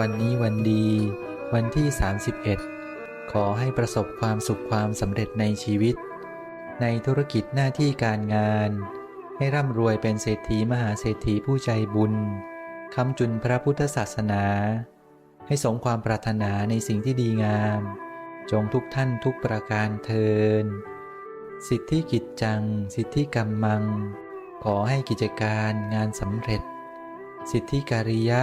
วันนี้วันดี วันที่ 31 ขอให้ประสบความสุขความสำเร็จในชีวิต ในธุรกิจหน้าที่การงาน ให้ร่ำรวยเป็นเศรษฐีมหาเศรษฐีผู้ใจบุญคำจุนพระพุทธศาสนา ให้สมความปรารถนาในสิ่งที่ดีงาม จงทุกท่านทุกประการเทิน สิทธิกิจจัง สิทธิกรรมัง ขอให้กิจการงานสำเร็จ สิทธิการิยะ